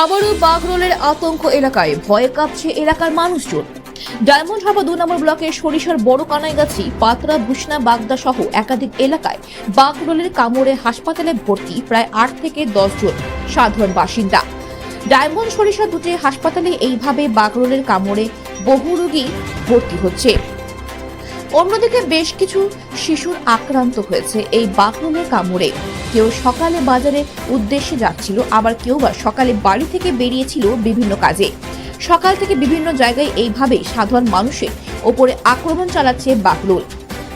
আবারও বাগরোলের আতঙ্ক এলাকায়। ভয়ে কাঁপছে এলাকার মানুষজন। ডায়মন্ড হাবা দু নম্বর ব্লকের সরিষার বড় কানাইগাছি, পাতরা ভুসনা বাগদা সহ একাধিক এলাকায় বাগরোলের কামড়ে হাসপাতালে ভর্তি প্রায় আট থেকে দশ জন সাধারণ বাসিন্দা। ডায়মন্ড সরিষা দুটি হাসপাতালে এইভাবে বাগরোলের কামড়ে বহু রোগী ভর্তি হচ্ছে। অন্যদিকে বেশ কিছু শিশুর আক্রান্ত হয়েছে এই বাকরুলের কামড়ে। কেউ সকালে বাজারে উদ্দেশ্যে যাচ্ছিল, আবার কেউ বা সকালে বাড়ি থেকে বেরিয়েছিল বিভিন্ন কাজে। সকাল থেকে বিভিন্ন জায়গায় এইভাবেই সাধারণ মানুষের ওপরে আক্রমণ চালাচ্ছে বাকরুল।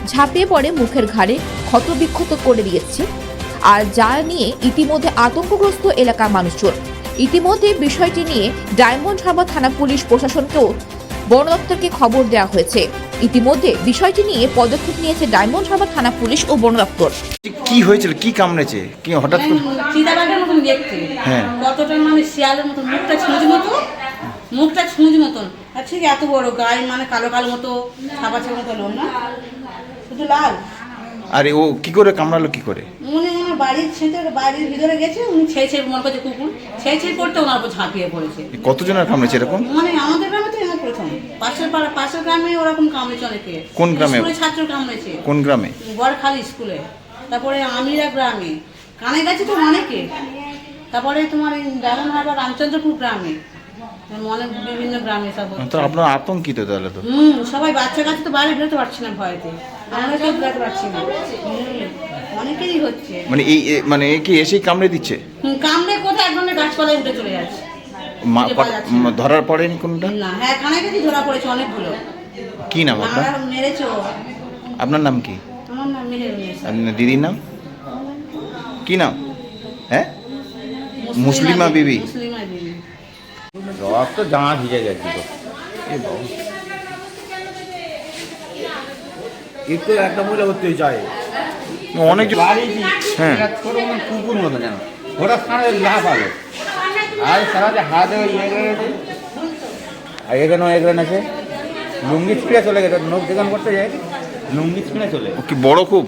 ঝাঁপিয়ে পড়ে মুখের ঘাড়ে, ক্ষতবিক্ষত করে দিয়েছে। আর যা নিয়ে ইতিমধ্যে আতঙ্কগ্রস্ত এলাকার মানুষজন। ইতিমধ্যে বিষয়টি নিয়ে ডায়মন্ড হারবার থানা পুলিশ প্রশাসনকেও বন দপ্তরকে খবর দেওয়া হয়েছে। ইতিমধ্যে বিষয়টি নিয়ে পদক্ষেপ নিয়েছে ডায়মন্ড হারবার থানা পুলিশ ও বন দপ্তর। কি হয়েছিল? কি কামড়েছে? কি হঠাৎ করে চিতাবাঘের মতন দেখতে। হ্যাঁ। কতটা মানে শিয়ালের মতন মুখটা ছুঁজ মতো? মুখটা ছুঁজ মতন। আচ্ছা ঠিক এত বড় গায়ে মানে কালো কালো মতো ছাপা ছাপা মতো লোম না? শুধু লাল। আরে ও কি করে কামড়ালো কি করে? উনি আমার বাড়ির বাড়ির ভিতরে গেছে উনি ছেই ছেই মনে করছে কুকুর। ছেই ছেই করতে ওনার উপর ঝাঁপিয়ে পড়েছে। কতজনের কামড়েছে এরকম? মানে আমাদের গ্রামে তো এমন প্রথম। পাশের পাড়া পাশের গ্রামে ওরকম কামড়েছে অনেকে। কোন গ্রামে? স্কুলে ছাত্র কামড়েছে। কোন গ্রামে? বড়খালি স্কুলে। তারপরে আমিরা গ্রামে। কানে গেছে তো অনেকে। তারপরে তোমার এই ডায়মন্ড হারবার রামচন্দ্রপুর গ্রামে। অনেক বিভিন্ন গ্রামে সব তো আপনার আতঙ্কিত তাহলে তো? হুম সবাই বাচ্চা কাছে তো বাইরে বেরোতে পারছি না ভয়েতে। আমরা কেউ বেরোতে পারছি না। অনেকেরই হচ্ছে। মানে এই মানে কি এসেই কামড়ে দিচ্ছে? হুম, কামড়ে কোথায় এক ধরনের গাছপালায় উঠে চলে যাচ্ছে। ধরার পড়েনি কোনটা? না হ্যাঁ কানে গেছি ধরা পড়েছে অনেকগুলো। কি নাম আপনার? আপনার নাম কি? আমার নাম মেহের আপনার দিদির নাম? কি নাম? হ্যাঁ? মুসলিমা বিবি। মুসলিমা বিবি। রক তো জামা ভিজে গেছিল। একটু একটা মহিলা করতে চায়। অনেক হ্যাঁ। ছোট মতন কুকুর মতো যেন। ওরা সারা লাভ আলো। আর সারা যে হাতে আছে আর এখানেও এগড়ে আছে লুঙ্গি ছিঁড়ে চলে গেছে। নখ দোকান করতে যায় লুঙ্গি ছিঁড়ে চলে। ও কি বড় খুব?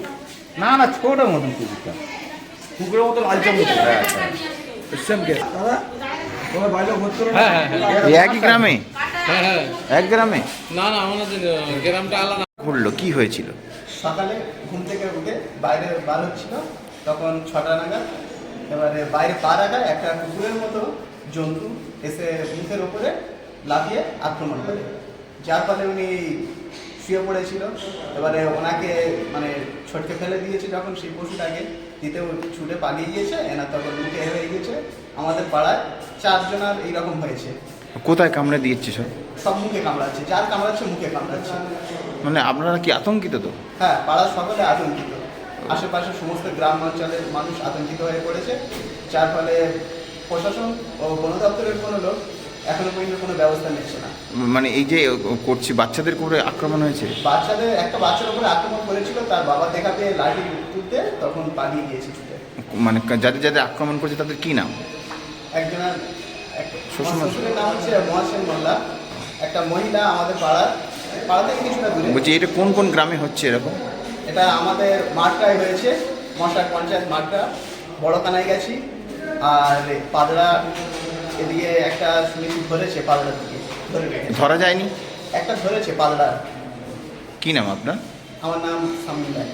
না না ছোট মতন কুকুরটা। কুকুরের মতো লালচে মতো। হ্যাঁ। হ্যাঁ এই একই গ্রামে? হ্যাঁ হ্যাঁ। এক গ্রামে? না না আমাদের গ্রামটা আলাদা। ঘুরলো কি হয়েছিল? সকালে ঘুম থেকে উঠে বাইরে বার হচ্ছিল তখন ছটা নাগাদ এবারে বাইরে পা রাখা একটা কুকুরের মতো জন্তু এসে মুখের ওপরে লাফিয়ে আক্রমণ করে। যার ফলে উনি শুয়ে পড়েছিল। এবারে ওনাকে মানে ছটকে ফেলে দিয়েছে যখন সেই পশুটাকে। দিতেও ছুটে পালিয়ে গিয়েছে এনার তখন মুখে হয়ে গিয়েছে। আমাদের পাড়ায় চারজনার এইরকম হয়েছে। কোথায় কামড়ে দিয়েছে সব? সব মুখে কামড়াচ্ছে যার কামড়াচ্ছে মুখে কামড়াচ্ছে। মানে আপনারা কি আতঙ্কিত তো? হ্যাঁ পাড়ার সকলে আতঙ্কিত। আশেপাশের সমস্ত গ্রাম অঞ্চলের মানুষ আতঙ্কিত হয়ে পড়েছে। যার ফলে প্রশাসন ও বন দপ্তরের কোনো লোক এখনও পর্যন্ত কোনো ব্যবস্থা নিচ্ছে না। মানে এই যে করছি বাচ্চাদের করে আক্রমণ হয়েছে? বাচ্চাদের একটা বাচ্চার উপরে আক্রমণ করেছিল তার বাবা দেখা পেয়ে লাঠি তুলতে তখন পালিয়ে গিয়েছে ছুটে। মানে যাদের যাদের আক্রমণ করছে তাদের কি নাম? একজনের শ্বশুরের নাম হচ্ছে মহাসেন মোল্লা। একটা মহিলা আমাদের পাড়ার পাড়া থেকে কিছুটা দূরে। বলছি এটা কোন কোন গ্রামে হচ্ছে এরকম? এটা আমাদের মাঠটায় হয়েছে মশার পঞ্চায়েত মাঠটা বড় কানায় গেছি আর পাদরা এদিকে একটা শুনেছি ধরেছে পাদরা দিকে ধরে রেখেছে। ধরা যায়নি? একটা ধরেছে পাল্লা কি নাম আপনার? আমার নাম সামিল রায়